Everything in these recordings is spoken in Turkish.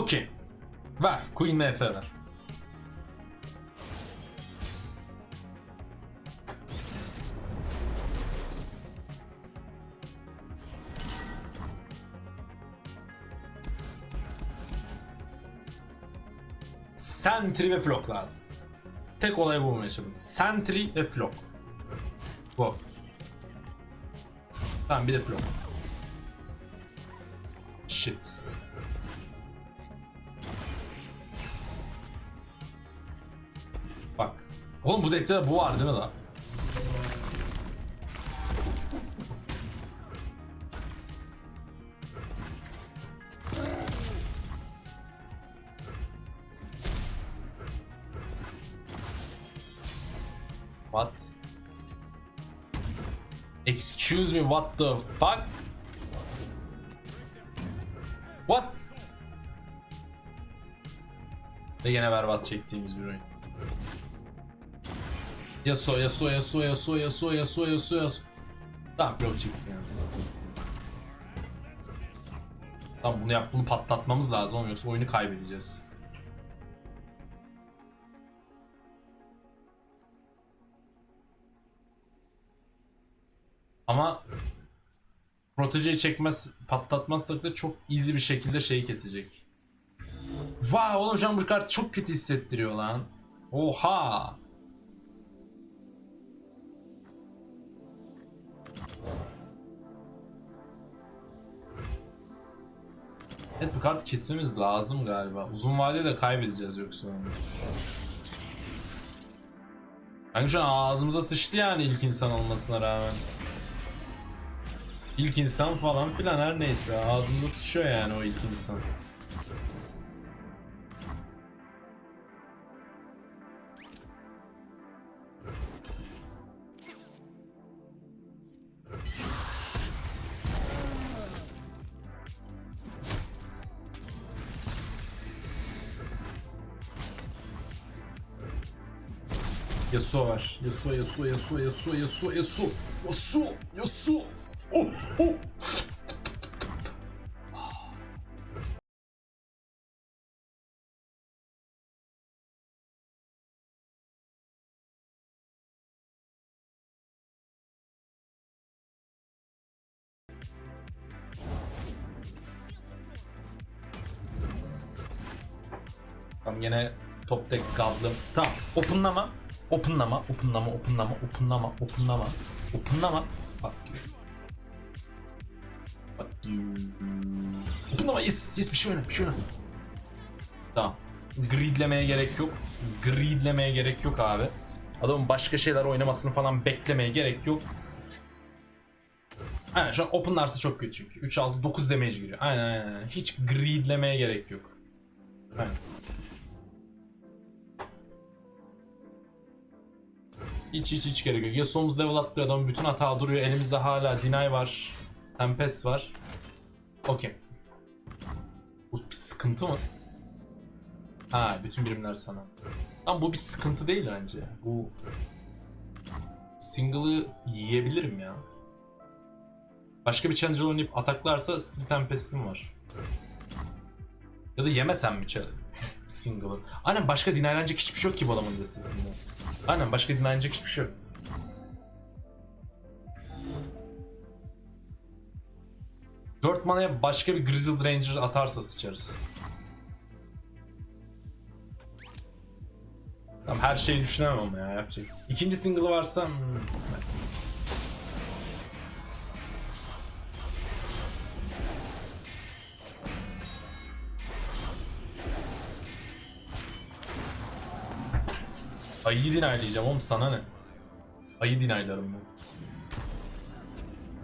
Okey. Ver. Queen MF ver. Sentry ve Flock lazım. Tek olay bu mu yaşadım? Sentry ve Flock. Bu. Tamam bir de Flock. Shit. Oğlum bu deckte de bu var değil mi lan? What? Excuse me, what the fuck? What? Ve yine berbat çektiğimiz bir oyun. Yasuo, Yasuo, Yasuo, Yasuo, Yasuo, Yasuo, Yasuo, Yasuo. Tamam flop çıktı yani. Tamam bunu yap, bunu patlatmamız lazım ama yoksa oyunu kaybedeceğiz. Ama protejeyi çekmez, patlatmazsak da çok easy bir şekilde şeyi kesecek. Wow oğlum şu an bu kart çok kötü hissettiriyor lan. Oha. Evet bu kartı kesmemiz lazım galiba. Uzun vadede de kaybedeceğiz yoksa. Hani şu an ağzımıza sıçtı yani ilk insan olmasına rağmen. İlk insan falan filan her neyse ağzımda sıçıyor yani o ilk insan. Yasuo var. Yasuo, Yasuo, Yasuo, Yasuo, Yasuo, Yasuo, Yasuo, Yasuo. Oh, oh. Tamam yine top deck kaldım. Tamam. Openlama. Openlama. Openlama. Openlama. Openlama. Openlama. Openlama. Bak diyor. Bak diyor. Openlama. Yes. Yes bir şey oyna. Bir şey oyna. Tamam. Greedlemeye gerek yok. Greedlemeye gerek yok abi. Adamın başka şeyler oynamasını falan beklemeye gerek yok. Aynen şu an openlarsa çok kötü çünkü. 3 6 9 damage giriyor. Aynen aynen. Hiç greedlemeye gerek yok. Aynen. Hiç hiç hiç gerek yok. Yasuo'muz level atlıyor adam bütün hata duruyor. Elimizde hala Deny var. Tempest var. Okey. Bu bir sıkıntı mı? Ha bütün birimler sana. Ama bu bir sıkıntı değil bence. Bu single'ı yiyebilirim ya. Başka bir challenger oynayıp ataklarsa Steel Tempest'im var. Ya da yemesem mi challenge- single'ı? Aynen başka dinlenecek hiçbir şey yok ki bu adamın listesinde. Aynen başka dinlenecek hiçbir şey yok. Dört manaya başka bir Grizzled Ranger atarsa sıçarız. Tamam her şeyi düşünemem ama ya yapacak. İkinci single'ı varsa... hmm, Ayıyı dinaylayacağım oğlum sana ne? Ayı dinaylarım ben.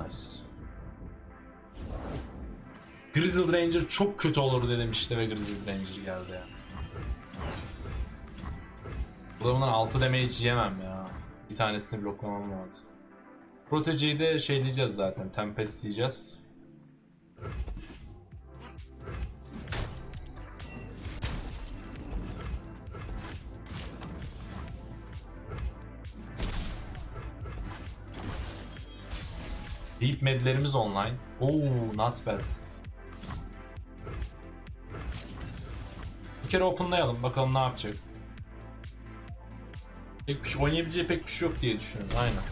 Nice. Grizzled Ranger çok kötü olur dedim işte ve Grizzled Ranger geldi ya. Burada bundan 6 damage yemem ya. Bir tanesini bloklamam lazım. Protejeyi de şey diyeceğiz zaten. Tempest Deep medlerimiz online. Oo, not bad. Bir kere openlayalım. Bakalım ne yapacak. Pek bir şey, oynayabileceği pek bir şey yok diye düşünüyorum. Aynen.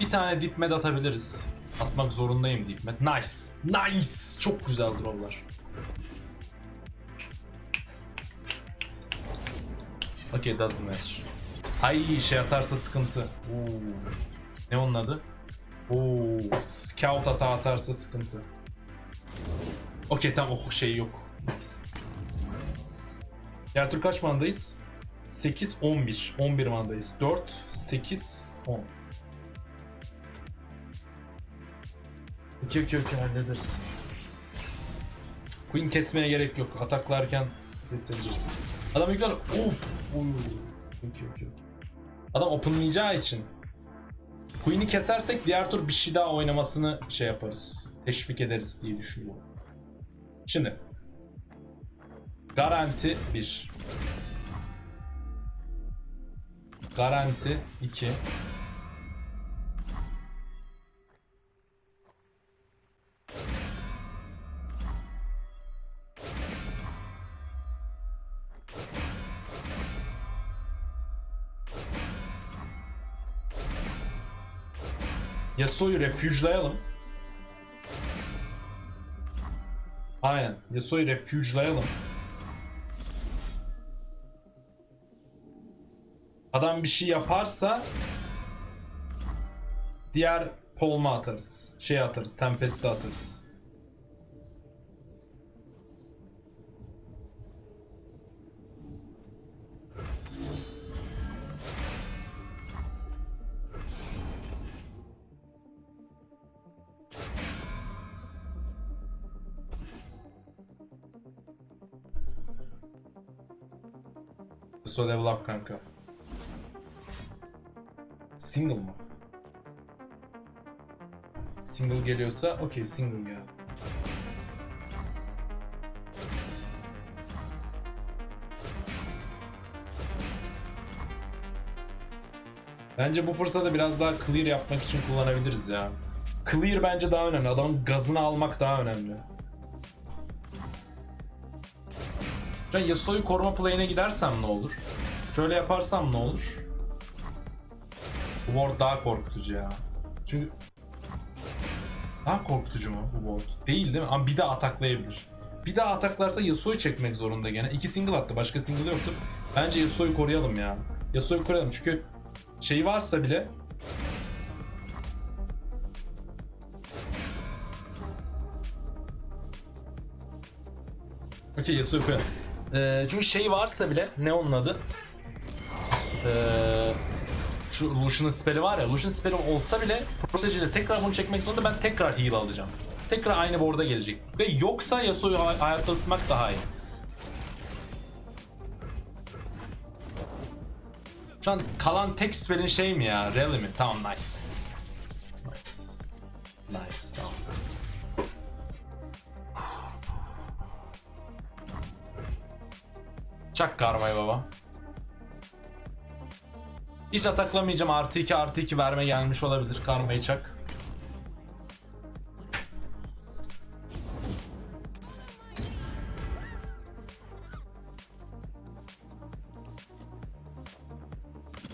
Bir tane dip med atabiliriz. Atmak zorundayım dip med. Nice. Nice. Çok güzel drawlar. Okay doesn't match. Ay şey atarsa sıkıntı. Oo. Ne onun adı? Oo, scout hata atarsa sıkıntı. Okey tamam o şey yok. Nice. Diğer tur kaç mandayız? 8, 11. 11 mandayız. 4, 8, 10. Okey okey okey hallederiz. Queen kesmeye gerek yok. Ataklarken kesebilirsin. Adam yükler. Of. Oy. Okey okey okey. Adam openlayacağı için Queen'i kesersek diğer tur bir şey daha oynamasını şey yaparız. Teşvik ederiz diye düşünüyorum. Şimdi. Garanti 1. Garanti 2. Yasuo'yu refuge'layalım. Aynen. Yasuo'yu refuge'layalım. Adam bir şey yaparsa diğer polma atarız. Şey atarız. Tempest'i atarız. So level up kanka. Single mı? Single geliyorsa okey single gel. Bence bu fırsatı biraz daha clear yapmak için kullanabiliriz ya. Clear bence daha önemli. Adamın gazını almak daha önemli. Şu an Yasuo'yu koruma play'ine gidersem ne olur? Şöyle yaparsam ne olur? Bu ward daha korkutucu ya. Çünkü daha korkutucu mu bu ward? Değil değil mi? Ama bir daha ataklayabilir. Bir daha ataklarsa Yasuo'yu çekmek zorunda gene. İki single attı. Başka single yoktu. Bence Yasuo'yu koruyalım ya. Yasuo'yu koruyalım çünkü şey varsa bile Okey Yasuo'yu koyalım. Ee, çünkü şey varsa bile ne onun adı? Ee, şu Lucian'ın spell'i var ya Lucian spell'i olsa bile Protege'de tekrar bunu çekmek zorunda ben tekrar heal alacağım. Tekrar aynı board'a gelecek. Ve yoksa Yasuo'yu hay- hayatta tutmak daha iyi. Şu an kalan tek spell'in şey mi ya? Rally mi? Tamam. Nice. Çak karmayı baba. Hiç ataklamayacağım. Artı 2 artı 2 verme gelmiş olabilir. Karmayı çak.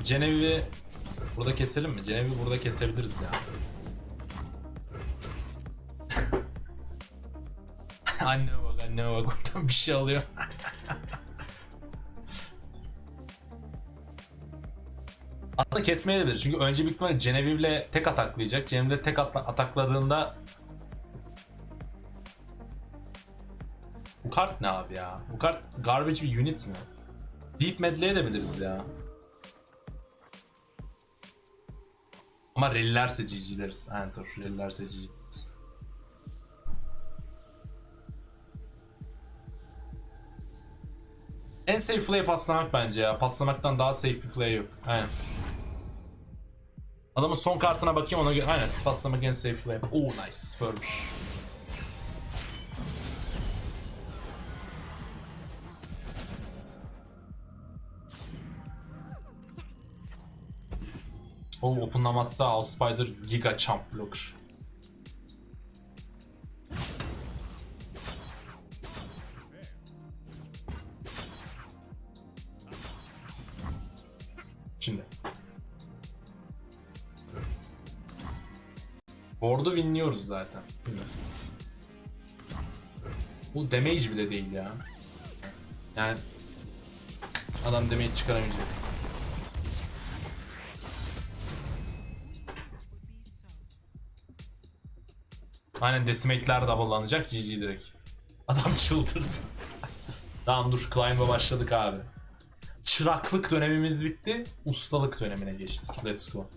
Cenev'i burada keselim mi? Cenev'i burada kesebiliriz ya. anneme bak anneme bak oradan bir şey alıyor. Aslında kesmeyebilir çünkü önce büyük ihtimalle Genevieve'le tek ataklayacak. Genevieve tek atla- atakladığında Bu kart ne abi ya? Bu kart garbage bir unit mi? Deep medley edebiliriz ya. Ama rally'lerse GG'leriz. Dur rally'lerse GG'leriz. En safe play paslamak bence ya. Paslamaktan daha safe bir play yok. Aynen. Adamın son kartına bakayım ona göre. Aynen paslama against safe play. Oo nice. Furbish. Oğlum openlamazsa Allspider Giga Champ Blocker. Şimdi. Board'u winliyoruz zaten. Bu damage bile değil ya. Yani adam damage çıkaramayacak. Aynen decimate'ler double'lanacak GG direkt. Adam çıldırdı. tamam dur climb'a başladık abi. Çıraklık dönemimiz bitti. Ustalık dönemine geçtik. Let's go.